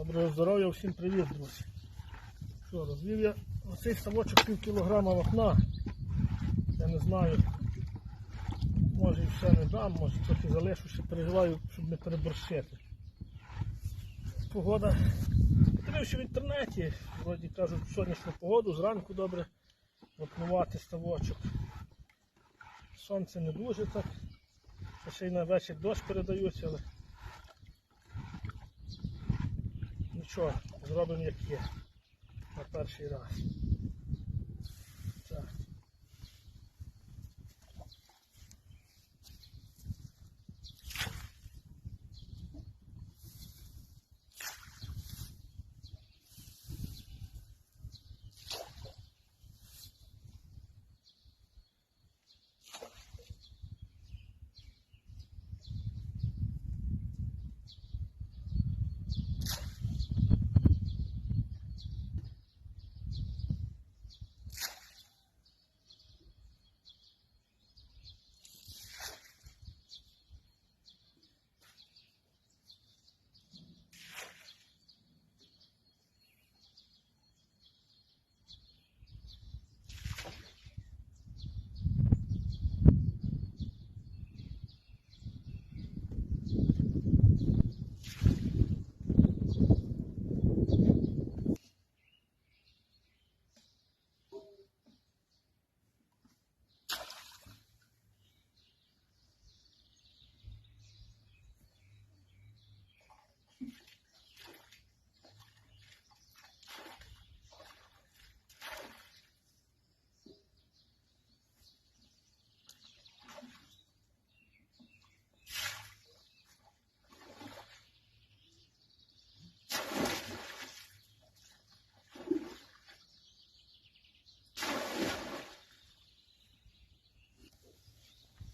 Доброго здоров'я, всім привіт, друзі. Що, розвів я оцей ставочок пів кілограма вапна. Я не знаю. Може і все не дам, може трохи залишу, ще переживаю, щоб не переборщити. Погода. Подивився в інтернеті, вроді кажуть, сонячну погоду, зранку добре вапнувати ставочок. Сонце не дуже так. Ще й на вечір дощ передають, але Нічого, зробимо як є. На перший раз.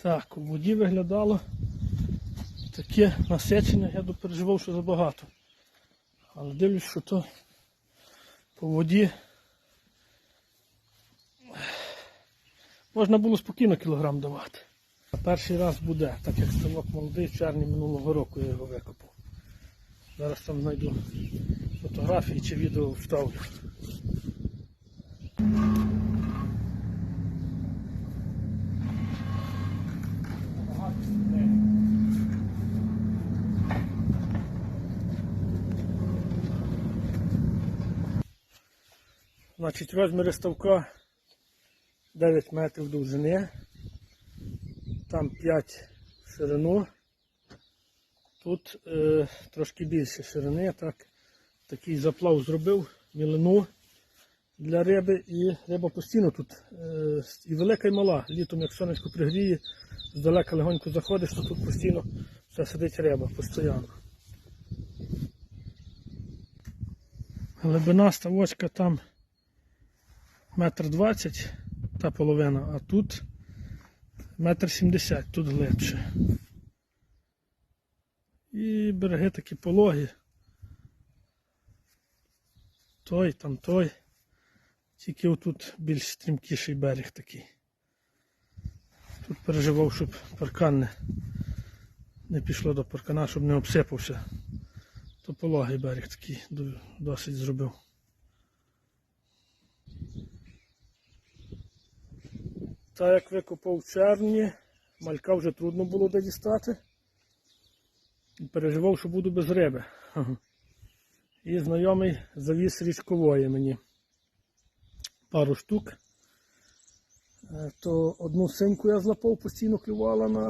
Так, у воді виглядало таке насичення, я допереживав, що забагато. Але дивлюсь, що то по воді можна було спокійно кілограм давати. Перший раз буде, так як ставок молодий, в червні минулого року я його викопав. Зараз там знайду фотографії чи відео вставлю. Значить, розміри ставка 9 метрів довжини, там 5 в ширину, тут е, трошки більше ширини, так, такий заплав зробив, мілину для риби і риба постійно тут е, і велика і мала. Літом, як сонечко пригріє, здалека легонько заходиш, то тут постійно все сидить риба, постійно. Глибина ставочка там метр двадцять та половина, а тут метр сімдесят, тут глибше. І береги такі пологі. Той, там той. Тільки отут більш стрімкіший берег такий. Тут переживав, щоб паркан не, не пішло до паркана, щоб не обсипався. То пологий берег такий досить зробив. Та як викопав в червні, малька вже трудно було де дістати. Переживав, що буду без риби. І знайомий завіз річкової мені пару штук. Е, То одну синку я злапав, постійно клювала на,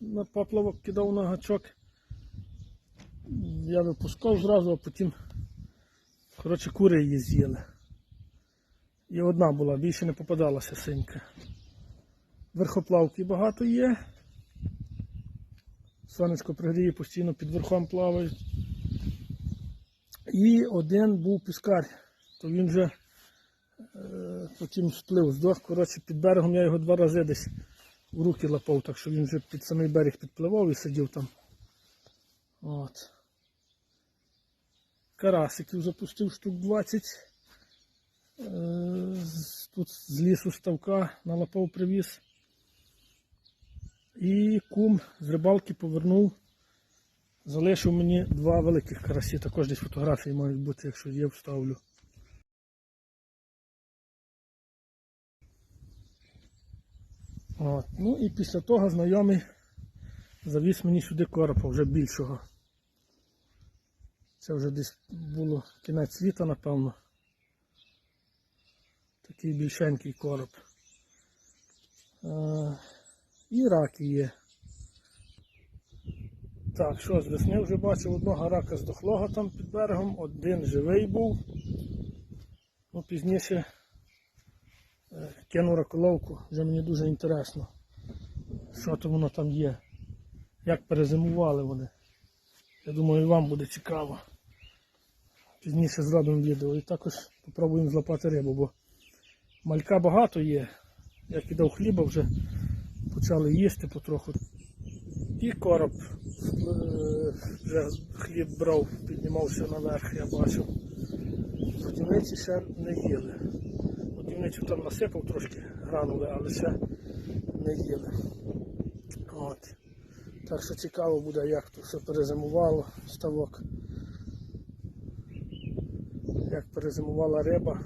на поплавок, кидав на гачок. Я випускав зразу, а потім коротше, кури її з'їли. І одна була, більше не попадалася синька. Верхоплавки багато є. Сонечко пригріє, постійно під верхом плавають. І один був піскар, то він вже е, потім сплив, здох. Коротше, під берегом я його два рази десь в руки лапав, так що він вже під самий берег підпливав і сидів там. От. Карасиків запустив штук 20. Е, Тут з лісу ставка на лапов привіз. І кум з рибалки повернув Залишив мені два великих карасі, також десь фотографії мають бути, якщо є, вставлю. От. Ну і після того знайомий завіз мені сюди коропа вже більшого. Це вже десь було кінець літа, напевно. Такий більшенький короб. Е, і раки є. Так, що з весни вже бачив одного рака здохлого там під берегом, один живий був. Ну, пізніше е, кинув раколовку, вже мені дуже інтересно, що то воно там є, як перезимували вони. Я думаю, і вам буде цікаво. Пізніше зробимо відео і також спробуємо злопати рибу, бо малька багато є. Я кидав хліба вже почали їсти потроху. І короб е, вже хліб брав, піднімався наверх, я бачив. Годівниці ще не їли. Годівницю там насипав трошки гранули, але ще не їли. От. Так що цікаво буде, як тут все перезимувало, ставок. Як перезимувала риба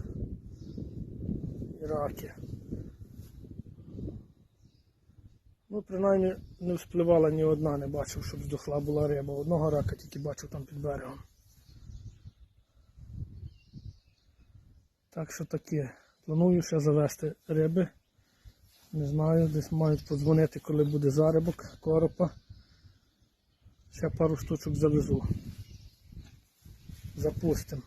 раки. Ну, принаймні не вспливала ні одна, не бачив, щоб здохла була риба. Одного рака тільки бачив там під берегом. Так що таке. Планую ще завести риби. Не знаю, десь мають подзвонити, коли буде зарибок, коропа. Ще пару штучок завезу. Запустимо.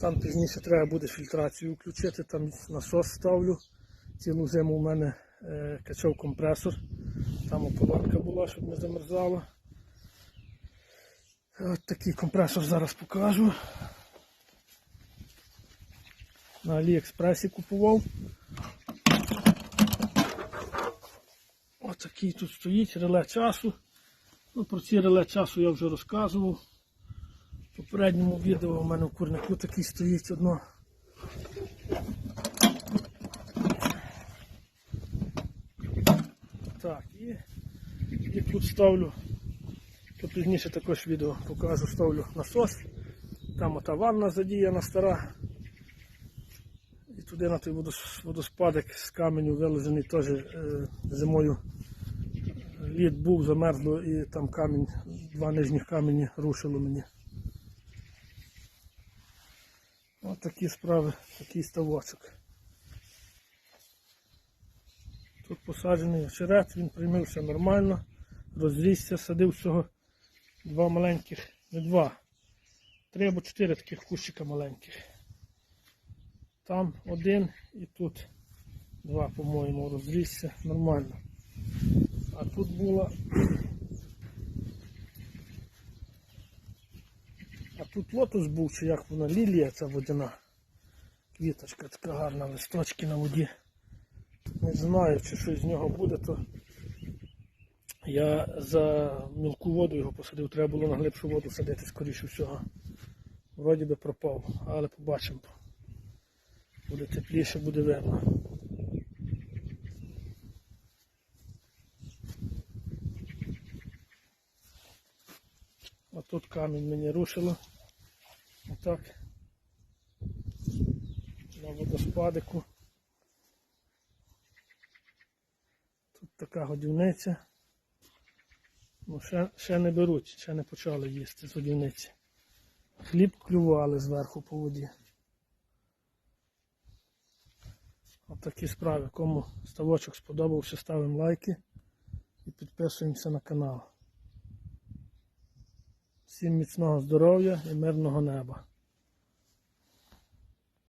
Там пізніше треба буде фільтрацію включити, там насос ставлю. Цілу зиму у мене е, качав компресор. Там ополонка була, щоб не замерзало. От такий компресор зараз покажу. На Аліекспресі купував. Ось такий тут стоїть реле часу. Ну, про ці реле часу я вже розказував. Попередньому відео у мене в курнику такий стоїть одно. Так, і, і тут ставлю, тут пізніше також відео покажу, ставлю насос. Там ота ванна задіяна стара. І туди на той водоспадик з каменю виложений теж е, зимою. Лід був, замерзло і там камінь, два нижніх камені рушило мені. Ось такі справи, такий ставочок. Тут посаджений очерет, він приймився нормально, розрісся, садив всього два маленьких, не два, три або чотири таких кущика маленьких. Там один і тут два, по-моєму, розрісся нормально. А тут була. А тут лотос був, чи як вона, лілія ця водяна. Квіточка така гарна, листочки на воді. Не знаю, чи щось з нього буде, то я за мілку воду його посадив, треба було на глибшу воду садити, скоріше всього. Вроді би пропав, але побачимо. Буде тепліше, буде видно. А тут камінь мені рушило. Отак. На водоспадику. Тут така годівниця. Ну, ще, ще не беруть, ще не почали їсти з годівниці. Хліб клювали зверху по воді. От такі справи. Кому ставочок сподобався, ставимо лайки і підписуємося на канал. Всім міцного здоров'я і мирного неба.